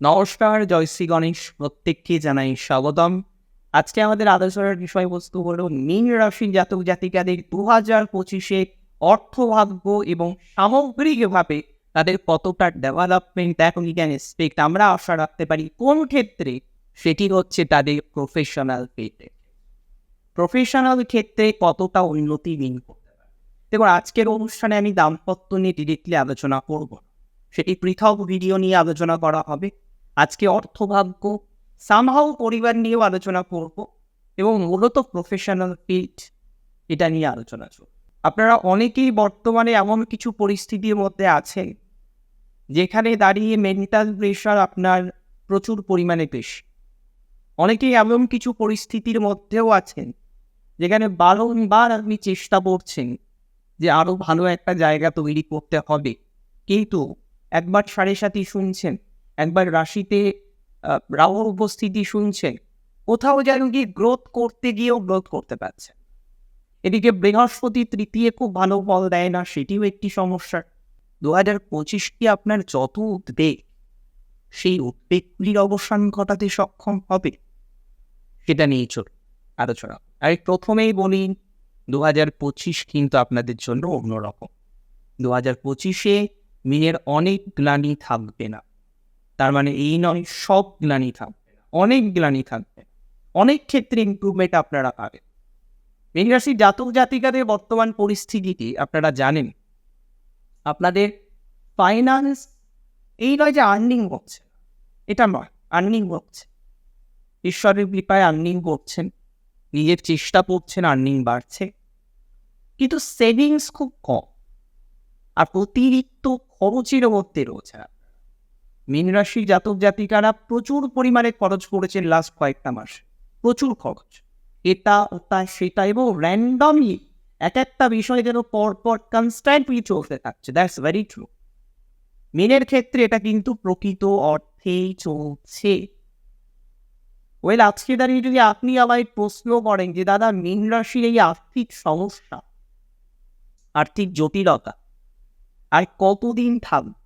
নমস্কার জয়শ্রী গণেশ। প্রত্যেককে জানাই স্বাগতম। আজকে আমাদের আলোচনার বিষয়বস্তু হলো মীন রাশির জাতক জাতিকাদের দু হাজার পঁচিশে অর্থভাগ্য এবং সামগ্রিকভাবে তাদের কতটা ডেভেলপমেন্ট এখন ক্যান এক্সপেক্ট আমরা আশা রাখতে পারি কোন ক্ষেত্রে, সেটি হচ্ছে তাদের প্রফেশনাল ফিল্ডে প্রফেশনাল ক্ষেত্রে কতটা উন্নতি মিন করতে পারে? দেখুন, আজকের অনুষ্ঠানে আমি দাম্পত্য নিয়ে ডিরেক্টলি আলোচনা করব। সেটি পৃথক ভিডিও নিয়ে আলোচনা করা হবে। আজকে অর্থভাগ্য সামহাও পরিবার নিয়েও আলোচনা করব এবং মূলত প্রফেশনাল ফিল্ড এটা নিয়ে আলোচনা চলবে আপনারা অনেকেই বর্তমানে এমন কিছু পরিস্থিতির মধ্যে আছেন যেখানে দাঁড়িয়ে মেন্টাল প্রেশার আপনার প্রচুর পরিমাণে বেশি। অনেকেই এমন কিছু পরিস্থিতির মধ্যেও আছেন যেখানে বারংবার আপনি চেষ্টা করছেন যে আরও ভালো একটা জায়গা তৈরি করতে হবে। কিন্তু একবার সাড়ে সাথী শুনছেন একবার রাশিতে রাহুর উপস্থিতি শুনছেন কোথাও যেন গিয়ে গ্রোথ করতে গিয়েও গ্রোথ করতে পারছেন এদিকে বৃহস্পতি তৃতীয় খুব ভালো ফল দেয় না, সেটিও একটি সমস্যা। দু হাজার পঁচিশটি আপনার যত উদ্বেগ, সেই উদ্বেগগুলির অবসান ঘটাতে সক্ষম হবে? সেটা নিয়ে চল আলোচনা। আর প্রথমেই বলি দু হাজার পঁচিশ কিন্তু আপনাদের জন্য অন্যরকম। দু হাজার পঁচিশে মিনের অনেক গ্লানি থাকবে না। তার মানে এই নয়, সব গ্লানি থাকবে। অনেক গ্লানি থাকবে। অনেক ক্ষেত্রে ইমপ্রুভমেন্ট আপনারা পাবেন। মীন রাশির জাতক জাতিকাদের বর্তমান পরিস্থিতিটি আপনারা জানেন। আপনাদের ফাইন্যান্স এই নয় যে আর্নিং হচ্ছে, এটা নয় আর্নিং হচ্ছে। ঈশ্বরের কৃপায় আর্নিং করছেন নিজের চেষ্টা করছেন আর্নিং বাড়ছে। কিন্তু সেভিংস খুব কম। আর অতিরিক্ত খরচের মধ্যে রয়েছে। মীন জাতক জাতিকারা প্রচুর পরিমাণে খরচ করেছেন লাস্ট কয়েকটা মাস। প্রচুর খরচ। এটা ওটা সেটা এবং র্যান্ডমলি এক একটা বিষয় যেন পরপর কনস্ট্যান্টলি চলতে থাকছে। দ্যাটস ভেরি ট্রু মিনের ক্ষেত্রে এটা কিন্তু প্রকৃত অর্থেই চলছে। ওয়েল আজকে দাঁড়িয়ে যদি আপনি আমায় প্রশ্ন করেন যে, দাদা, মীন রাশির এই আর্থিক সমস্যা, আর্থিক জটিলতা, আর কতদিন থাকবে?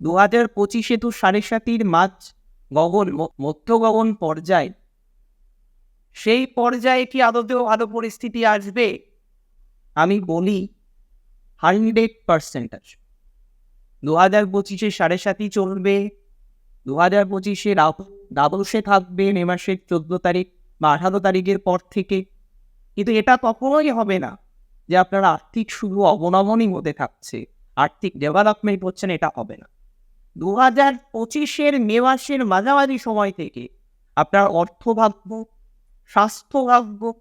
দু হাজার পঁচিশে তো সাড়ে সাতির মাঝ গগন মধ্য গগন পর্যায়। সেই পর্যায়ে কি আদতেও ভালো পরিস্থিতি আসবে? আমি বলি, হান্ড্রেড পার্সেন্ট আসবে দু হাজার পঁচিশে সাড়ে সাতই চলবে দু হাজার পঁচিশে দ্বাদশে থাকবে, মে মাসের চোদ্দ তারিখ বা আঠারো তারিখের পর থেকে। কিন্তু এটা কখনোই হবে না যে আপনার আর্থিক শুধু অবনমনই হতে থাকছে। আর্থিক ডেভেলপমেন্ট হচ্ছে না এটা হবে না। দু হাজার পঁচিশের মে মাসের মাঝামাঝি সময় থেকে আপনার অর্থভাগ্য, স্বাস্থ্যভাগ্য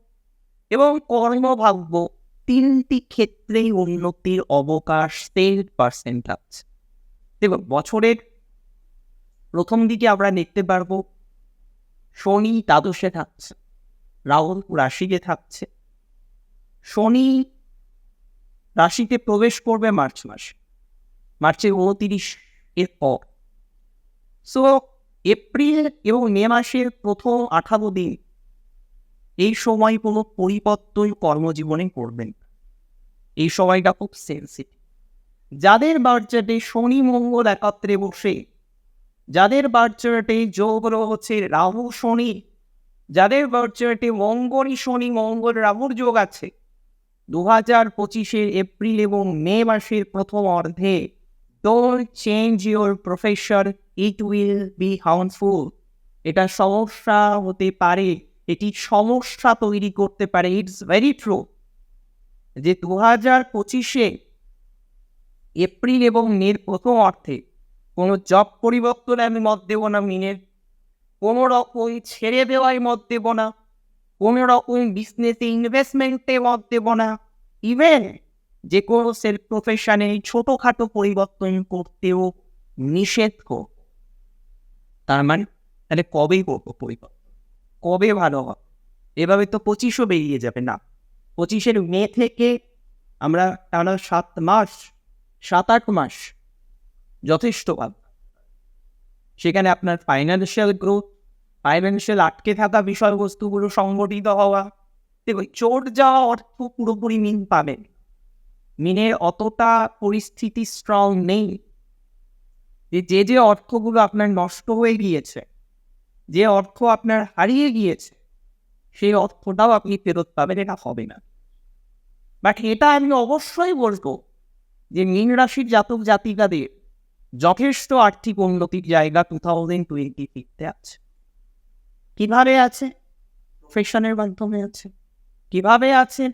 এবং কর্মভাগ্য তিনটি ক্ষেত্রেই উন্নতির অবকাশ টেন পার্সেন্ট আছে। দেখুন, বছরের প্রথম দিকে আমরা দেখতে পারব, শনি দ্বাদশে থাকছে রাহুল রাশিতে থাকছে। শনি রাশিতে প্রবেশ করবে মার্চ মাসে। মার্চের উনতিরিশ এর পর সো এপ্রিল এবং মে মাসের প্রথম আঠারো দিন এই সময় কোনো পরিবর্তন কর্মজীবনে করবেন। এই সময়টা খুব সেন্সিটিভ যাদের বার্চাটে শনি, মঙ্গল একত্রে বসে, যাদের বার্চাটে যোগ হচ্ছে রাহু, শনি, যাদের বার্চাটে মঙ্গলই শনি, মঙ্গল, রাহুর যোগ আছে দু হাজার পঁচিশের এপ্রিল এবং মে মাসের প্রথম অর্ধে don't change your profession it will be harmful এটা সমস্যা হতে পারে। এটি সমস্যা তৈরি করতে পারে। ইটস ভেরি ট্রু যে দু হাজার পঁচিশে এপ্রিল এবং মের প্রথম অর্থে কোনো জব পরিবর্তনে আমি মত দেবো না মিনের কোনো রকম ছেড়ে দেওয়ায় মত দেবো না। কোনো রকম বিজনেসে ইনভেস্টমেন্টে মত দেবো না। ইভেন যে কোনো সেলফ প্রফেশনে ছোটোখাটো পরিবর্তন করতেও নিষেধ করব তার মানে তাহলে কবেই করব পরিবর্তন? কবে ভালো হবে? এভাবে তো পঁচিশও বেরিয়ে যাবে না। পঁচিশের মে থেকে আমরা টানা সাত মাস, সাত আট মাস যথেষ্ট ভালো। সেখানে আপনার ফাইন্যান্সিয়াল গ্রোথ ফাইন্যান্সিয়াল আটকে থাকা বিষয়বস্তুগুলো সংগঠিত হওয়া দেখো চোট যাওয়া অর্থ পুরোপুরি মিন পাবেন। মিনের অতটা পরিস্থিতি স্ট্রং নেই। যে যে যে অর্থগুলো আপনার নষ্ট হয়ে গিয়েছে, যে অর্থ আপনার হারিয়ে গিয়েছে, সেই অর্থটাও আপনি ফেরত পাবেন, এটা হবে না। বাট এটা আমি অবশ্যই বলব যে, মীন রাশির জাতক জাতিকাদের যথেষ্ট আর্থিক উন্নতির জায়গা টু থাউজেন্ড টোয়েন্টি ফিফতে আছে। কীভাবে আছে? প্রফেশনের মাধ্যমে আছে। কীভাবে আছে?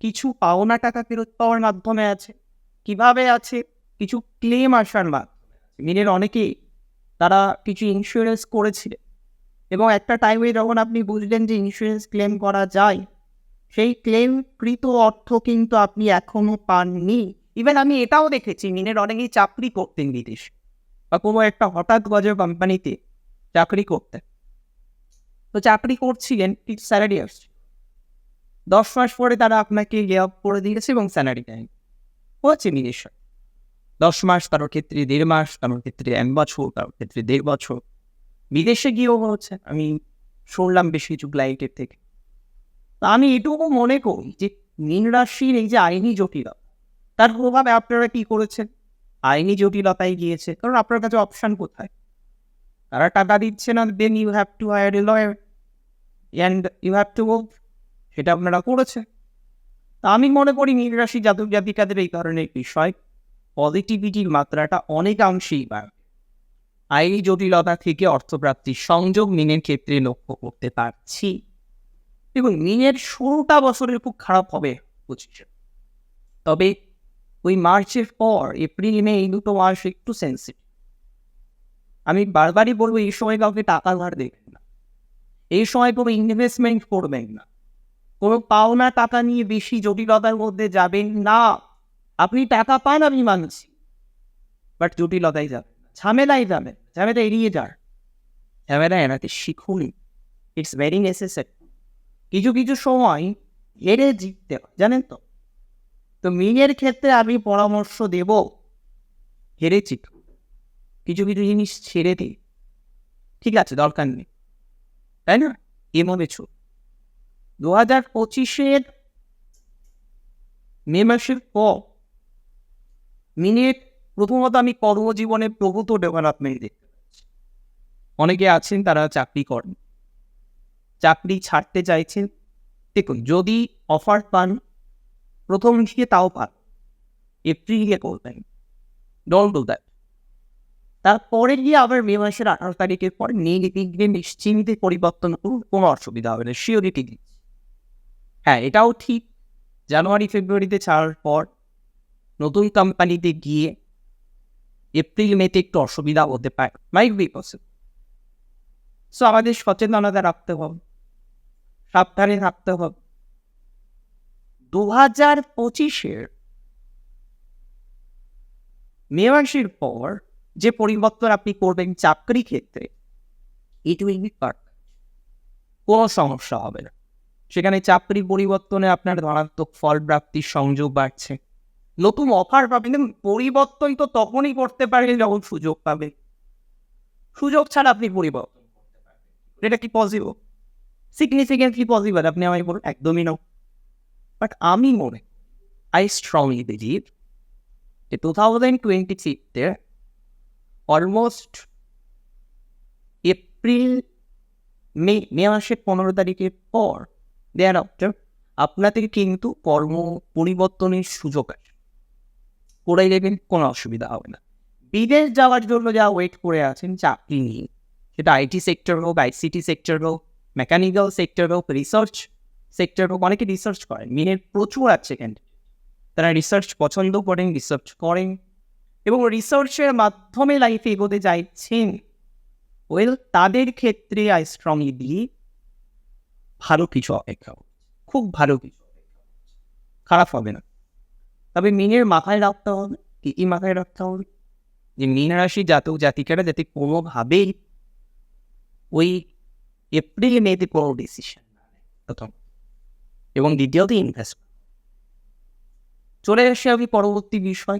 কিছু পাওনা টাকা ফেরত পাওয়ার মাধ্যমে আছে। কীভাবে আছে? কিছু ক্লেম আসার মাধ্যমে মিনের অনেকেই তারা কিছু ইন্স্যুরেন্স করেছিলেন এবং একটা টাইমে যখন আপনি বুঝলেন যে ইন্স্যুরেন্স ক্লেম করা যায়, সেই ক্লেমকৃত অর্থ কিন্তু আপনি এখনও পাননি। ইভেন আমি এটাও দেখেছি, মিনের অনেকেই চাকরি করতেন বিদেশ। বা কোনো একটা হঠাৎ গজে কোম্পানিতে চাকরি করতেন। তো চাকরি করছিলেন স্যালারি আসছে। দশ মাস পরে তারা আপনাকে লে অফ করে দিয়েছে এবং স্যালারি দেয় হচ্ছে নিজস্ব। দশ মাস কারোর ক্ষেত্রে দেড় মাস, কারোর ক্ষেত্রে এক বছর, কারোর ক্ষেত্রে দেড় বছর। বিদেশে গিয়েও হচ্ছে, আমি শুনলাম বেশ কিছু ক্লাইন্টের থেকে। আমি এটুকু মনে করি যে মীন রাশির এই যে আইনি জটিলতা, তার প্রভাবে আপনারা কি করেছেন? আইনি জটিলতায় গিয়েছে, কারণ আপনার কাছে অপশন কোথায়? তারা টাকা দিচ্ছে না then you have to hire a lawyer and you have to move সেটা আপনারা করেছে তা আমি মনে করি মীন রাশি জাতক জাতিকাদের এই ধরনের বিষয় পজিটিভিটির মাত্রাটা অনেকাংশেই বাড়বে। আইনি জটিলতা থেকে অর্থপ্রাপ্তির সংযোগ মিনের ক্ষেত্রে লক্ষ্য করতে পারছি। দেখুন, মিনের শুরুটা বছরের খুব খারাপ হবে পঁচিশে তবে ওই মার্চের পর, এপ্রিল, মে এই দুটো মাস একটু সেন্সিটিভ আমি বারবারই বলব, এই সময় কাউকে টাকা ধার দেবেন না। এই সময় কোনো ইনভেস্টমেন্ট করবেন না। কোনো পাওনা টাকা নিয়ে বেশি জটিলতার মধ্যে যাবেন না। আপনি টাকা পান, আমি মানছি বাট জটিলতায় যাবেন না, ঝামেলায় যাবেন ঝামেলা এড়িয়ে যান। ঝামেলা এড়াতে শিখুন। ইটস ভেরি নেসেসারি কিছু কিছু সময় হেরে জিততে হয়, জানেন তো? তো মিনের ক্ষেত্রে আমি পরামর্শ দেব, হেরে জিত। কিছু কিছু জিনিস ছেড়ে দিই ঠিক আছে, দরকার নেই। তাই না? এমন কিছু দু হাজার পঁচিশের মে মাসের পর মিনের প্রথমত আমি কর্মজীবনে প্রভূত ডেভেলপমেন্ট দেখতে পাচ্ছি। অনেকে আছেন, তারা চাকরি করেন। চাকরি ছাড়তে চাইছেন। দেখুন, যদি অফার পান, প্রথম দিকে তাও পান। এপ্রিলে করবেন। Don't do that. তারপরে গিয়ে আবার মে মাসের আঠারো তারিখের পর নেগেটিভে নিশ্চিন্তে পরিবর্তন করুন, কোনো অসুবিধা হবে না। শিওরিটি দিচ্ছি হ্যাঁ এটাও ঠিক। জানুয়ারি, ফেব্রুয়ারিতে ছাড়ার পর নতুন কোম্পানিতে গিয়ে এপ্রিল, মেতে একটু অসুবিধা হতে পারে। মাইক বি পসিবল সো আমাদের সচেতনতা রাখতে হবে। সাবধানে থাকতে হবে। দু হাজার পঁচিশের মে মাসের পর যে পরিবর্তন আপনি করবেন চাকরি ক্ষেত্রে ইট উইল বি পারফেক্ট কোনো সমস্যা হবে না। সেখানে চাকরি পরিবর্তনে আপনার ধনাত্মক ফল প্রাপ্তির সংযোগ বাড়ছে। নতুন অফার পাবেন পরিবর্তন তো তখনই করতে পারেন যখন সুযোগ পাবে সুযোগ ছাড়া আপনি পরিবর্তন এটা কি পসিবল সিগনিফিকেন্টলি পসিবল আপনি আমায় বলুন, একদমই নয় বাট আমি মনে আই স্ট্রংলি বিলিভ যে টু থাউজেন্ড টোয়েন্টি সিক্সে অলমোস্ট এপ্রিল মে মে মাসের পনেরো তারিখের পর দেয়ার আফটার আপনাদের কিন্তু কর্ম পরিবর্তনের সুযোগ আছে। করে দেবেন কোনো অসুবিধা হবে না। বিদেশ যাওয়ার জন্য যা ওয়েট করে আছেন, চাকরি নিয়ে। সেটা আইটি সেক্টর হোক আইসিটি সেক্টর হোক মেকানিক্যাল সেক্টর হোক রিসার্চ সেক্টর হোক, অনেকে রিসার্চ করেন। মিনের প্রচুর আছে ক্যান্ডিডেট তারা রিসার্চ পছন্দ করেন রিসার্চ করেন। এবং রিসার্চের মাধ্যমে লাইফে এগোতে চাইছেন। ওয়েল তাদের ক্ষেত্রে আই স্ট্রংলি বিলিভ ভালো কিছু অপেক্ষা খুব ভালো কিছু খারাপ হবে না। তবে মিনের মাথায় রাখতে হবে, কি কি মাথায় রাখতে হবে? যে মীন রাশি জাতক জাতিকারা যাতে কোনোভাবেই ওই এপ্রিল মেতে কোনো ডিসিশন প্রথম। এবং দ্বিতীয়ত ইনভেস্টমেন্ট চলে আসে আমি পরবর্তী বিষয়।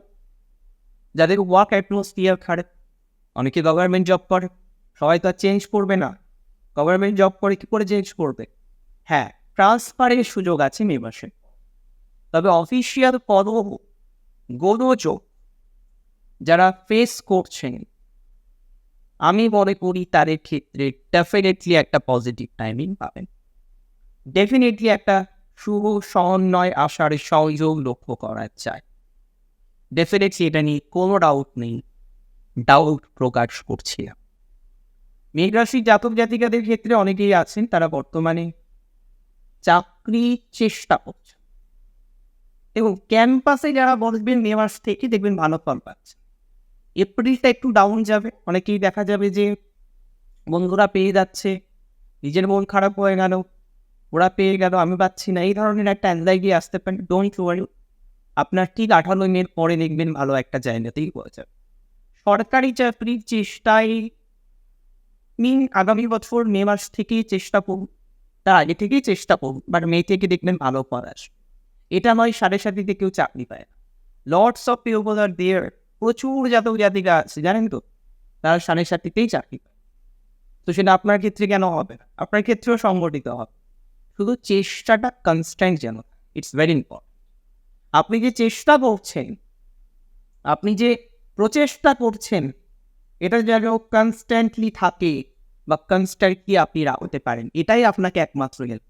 যাদের ওয়ার্ক অ্যাটমসফিয়ার খারাপ, অনেকে গভর্নমেন্ট জব করে, সবাই তো আর চেঞ্জ করবে না। গভর্নমেন্ট জব করে কি করে চেঞ্জ করবে? হ্যাঁ ট্রান্সফারের সুযোগ আছে মে মাসে। তবে অফিসিয়াল পদও গোলযোগ যারা ফেস করছেন, আমি মনে করি তাদের ক্ষেত্রে ডেফিনেটলি একটা পজিটিভ টাইমিং পাবেন। ডেফিনেটলি একটা শুভ সমন্বয় আসার সংযোগ লক্ষ্য করা যায়। ডেফিনেটলি এটা নিয়ে কোনো ডাউট নেই ডাউট প্রকাশ করছি না মেঘ রাশির জাতক জাতিকাদের ক্ষেত্রে অনেকেই আছেন, তারা বর্তমানে চাকরি চেষ্টা করছে। এবং ক্যাম্পাসে যারা বসবেন মে মাস থেকে দেখবেন ভালো ফল পাচ্ছে। এপ্রিলটা একটু ডাউন যাবে। অনেকেই দেখা যাবে যে বন্ধুরা পেয়ে যাচ্ছে। নিজের মন খারাপ হয়ে গেল। ওরা পেয়ে গেল, আমি পাচ্ছি না। এই ধরনের একটা অ্যাংজাইটি আসতে পারে। ডোন্ট ওয়ারি আপনার ঠিক আঠারো মের পরে দেখবেন ভালো একটা জায়গাতেই পৌঁছে সরকারি চাকরির চেষ্টায় মিন আগামী বছর মে মাস থেকেই চেষ্টা করুন তার আগে থেকেই চেষ্টা করুন বাট মে থেকে দেখবেন ভালো ফল এটা নয়, সাড়ে সাতিতে কেউ চাকরি পায় না। লর্ডস অফ পিপল আর দেয়ার প্রচুর জাতক জাতিকা আছে, জানেন তো? তারা সাড়ে সাতিতেই চাকরি পায়। তো সেটা আপনার ক্ষেত্রে কেন হবে না? আপনার ক্ষেত্রেও সংগঠিত হবে। শুধু চেষ্টাটা কনস্ট্যান্ট যেন ইটস ভেরি ইম্পর্টেন্ট আপনি যে চেষ্টা করছেন, আপনি যে প্রচেষ্টা করছেন, এটা যেন কনস্ট্যান্টলি থাকে। বা কনস্ট্যান্টলি আপনি রাখতে পারেন, এটাই আপনাকে একমাত্র হেল্প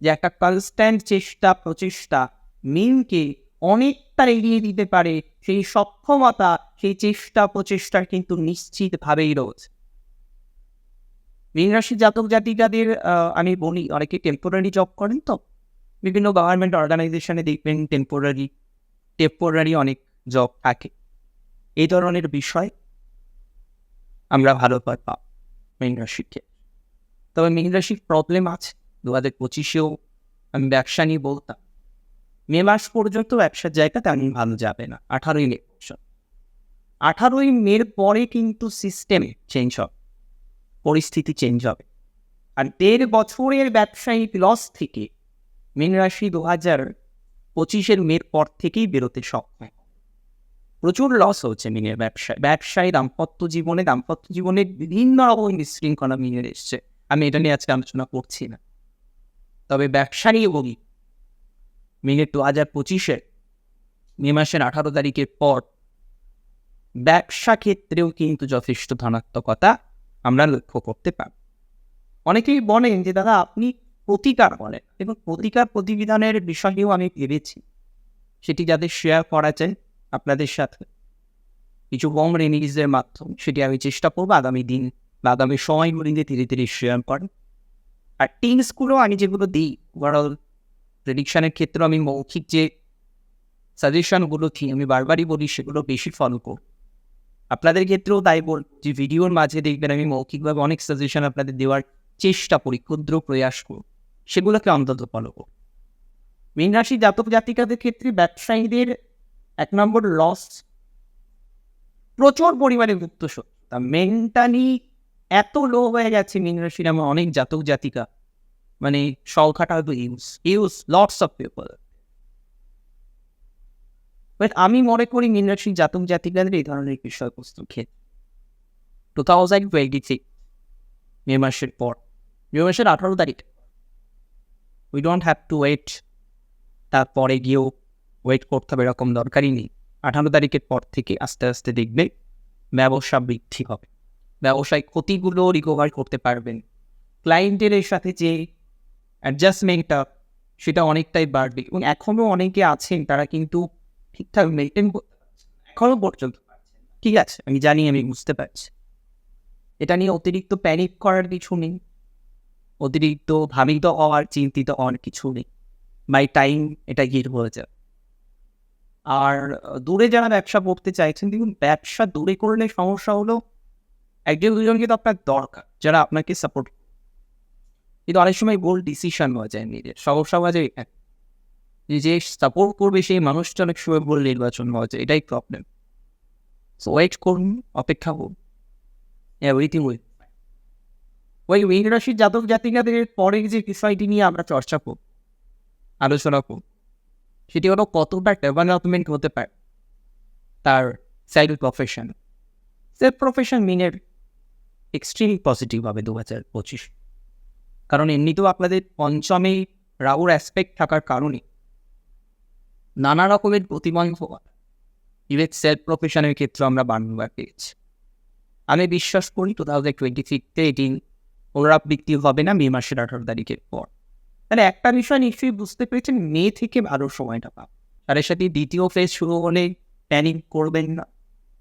যে একটা কনস্ট্যান্ট চেষ্টা, প্রচেষ্টা মিনকে অনেকটা এগিয়ে দিতে পারে, সেই সক্ষমতা, সেই চেষ্টা প্রচেষ্টার কিন্তু নিশ্চিতভাবেই রয়েছে। মীন রাশির জাতক জাতিকাদের আমি বলি, অনেকে টেম্পোরারি জব করেন তো, বিভিন্ন গভর্নমেন্ট অর্গানাইজেশনে দেখবেন টেম্পোরারি টেম্পোরারি অনেক জব থাকে। এই ধরনের বিষয় আমরা ভালো পাব। মীন ক্ষেত্রে তবে মীন রাশির প্রবলেম আছে দু হাজার পঁচিশেও আমি ব্যবসা নিয়ে বলতাম। মে মাস পর্যন্ত ব্যবসার জায়গা তেমন ভালো যাবে না, আঠারোই মে পর্যন্ত। আঠারোই মের পরে কিন্তু সিস্টেমে চেঞ্জ হবে, পরিস্থিতি চেঞ্জ হবে। আর দেড় বছরের ব্যবসায়িক লস থেকে মীন রাশি দু হাজার পঁচিশের মের পর থেকেই বেরোতে সক্ষম। প্রচুর লস হচ্ছে মিনের ব্যবসায়। ব্যবসায় দাম্পত্য জীবনে দাম্পত্য জীবনে বিভিন্ন রকম বিশৃঙ্খলা মিনের এসছে। আমি এটা নিয়ে আজকে আলোচনা করছি না। তবে ব্যবসায়ী বলি মিনের দু হাজার পঁচিশে মে মাসের আঠারো তারিখের পর ব্যবসা ক্ষেত্রেও কিন্তু যথেষ্ট ধনাত্মকতা আমরা লক্ষ্য করতে পারি অনেকেই বলেন যে, দাদা, আপনি প্রতিকার বলেন। এবং প্রতিকার প্রতিবিধানের বিষয়েও আমি ভেবেছি। সেটি যাতে শেয়ার করা যায় আপনাদের সাথে। কিছু কম রেমিডিজের মাধ্যমে সেটি আমি চেষ্টা করব আগামী দিন বা আগামী সময়গুলিতে ধীরে ধীরে শেয়ার করেন আর টিমসগুলো আমি যেগুলো দিই ওভারঅল প্রেডিকশানের ক্ষেত্রে আমি মৌখিক যে সাজেশনগুলো দিই আমি বারবারই বলি, সেগুলো বেশি ফলো করব। আপনাদের ক্ষেত্রেও তাই বল যে ভিডিওর মাঝে দেখবেন আমি মৌখিকভাবে অনেক সাজেশন আপনাদের দেওয়ার চেষ্টা করি, ক্ষুদ্র প্রয়াস করব সেগুলোকে অন্তত ফলো করব। মীন রাশি জাতক জাতিকাদের ক্ষেত্রে ব্যবসায়ীদের এক নম্বর লস প্রচুর পরিমাণে মুক্ত তা মেন্টালি এত লো হয়ে গেছে মীন রাশির আমার অনেক জাতক জাতিকা মানে সংখ্যাটা হয়তো use use lots of people but আমি মনে করি মীন রাশির জাতক জাতিকাদের এই ধরনের বিষয়বস্তুর ক্ষেত্রে two thousand twenty six May মাসের পর, মে মাসের আঠারো তারিখ। We don't have to wait তারপরে গিয়েও ওয়েট করতে হবে এরকম দরকারই নেই। আঠারো তারিখের পর থেকে আস্তে আস্তে দেখবে ব্যবসা বৃদ্ধি হবে। ব্যবসায় ক্ষতিগুলো রিকভার করতে পারবেন। ক্লায়েন্টের সাথে যে অ্যাডজাস্টমেন্টটা সেটা অনেকটাই বাড়বে এবং এখনও অনেকে আছেন, তারা কিন্তু ঠিকঠাক মেনটেন করতে পারছেন এখনও পর্যন্ত ঠিক আছে, আমি জানি, আমি বুঝতে পারছি। এটা নিয়ে অতিরিক্ত প্যানিক করার কিছু নেই। অতিরিক্ত ভাবিত হওয়ার, চিন্তিত হওয়ার কিছু নেই। বাই টাইম এটা গিয়ে হয়ে যাবে। আর দূরে যারা ব্যবসা করতে চাইছেন, দেখুন, ব্যবসা দূরে করলে সমস্যা হলো একজন দুজনকে তো আপনার দরকার, যারা আপনাকে সাপোর্ট কিন্তু অনেক সময় গোল ডিসিশন হয়ে যায় নিজের, সমস্যা হয়ে যায়। যে সাপোর্ট করবে সেই মানুষটা অনেক সময় গোল নির্বাচন হয়ে যায়, এটাই প্রবলেম সো ওয়েট করুন, অপেক্ষা করুন। এভরিথিং উইল ওই মীন রাশির জাতক জাতিকাদের পরে যে বিষয়টি নিয়ে আমরা চর্চা করব, আলোচনা করব সেটি হলো কতটা ডেভেলপমেন্ট হতে পারে তার সাইড প্রফেশন সেলফ প্রফেশন মিনের এক্সট্রিমলি পজিটিভ হবে দু হাজার পঁচিশ। কারণ এমনিতেও আপনাদের পঞ্চমে রাহুর অ্যাসপেক্ট থাকার কারণে নানা রকমের প্রতিবন্ধকতা ইভেন সেলফ প্রফেশনের ক্ষেত্রে আমরা বারবার পেয়েছি। আমি বিশ্বাস করি টু থাউজেন্ড টোয়েন্টি থ্রিতে এটি পুনরাবৃত্তি হবে না, মে মাসের আঠারো তারিখের পর। তাহলে একটা বিষয় নিশ্চয়ই বুঝতে পেরেছেন, মে থেকে ভালো সময়টা পাবেন তার সাথে দ্বিতীয় ফেজ শুরু হলে প্যানিক করবেন না।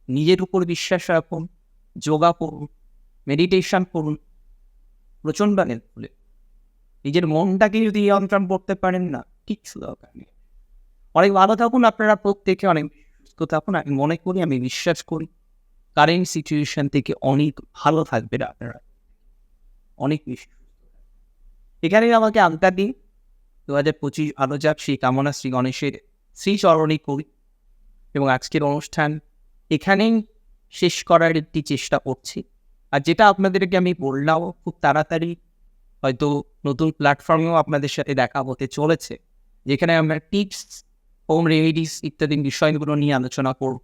নিজের উপর বিশ্বাস রাখুন, যোগা করুন মেডিটেশন করুন, প্রচণ্ড হেল্পফুল নিজের মনটাকে যদি নিয়ন্ত্রণ করতে পারেন না, কিচ্ছু দরকার নেই। অনেক ভালো থাকুন আপনারা প্রত্যেকে, অনেক সুস্থ থাকুন। আমি মনে করি, আমি বিশ্বাস করি কারেন্ট সিচুয়েশন থেকে অনেক ভালো থাকবেন আপনারা। অনেক বেশি। সুস্থ থাকবেন। এখানেই আমাকে আলতা দিন। দু হাজার পঁচিশ ভালো যাক সেই কামনা শ্রী গণেশের শ্রী চরণে করি এবং আজকের অনুষ্ঠান এখানেই শেষ করার একটি চেষ্টা করছি। আর যেটা আপনাদেরকে আমি বললাম, খুব তাড়াতাড়ি হয়তো নতুন প্ল্যাটফর্মেও আপনাদের সাথে দেখা হতে চলেছে, যেখানে আমরা টিপস হোম রেমিডিস ইত্যাদি বিষয়গুলো নিয়ে আলোচনা করব।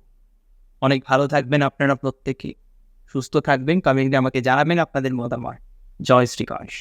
অনেক ভালো থাকবেন আপনারা প্রত্যেকে। সুস্থ থাকবেন কমেন্টে আমাকে জানাবেন আপনাদের মতামত। জয় শ্রী গণেশ।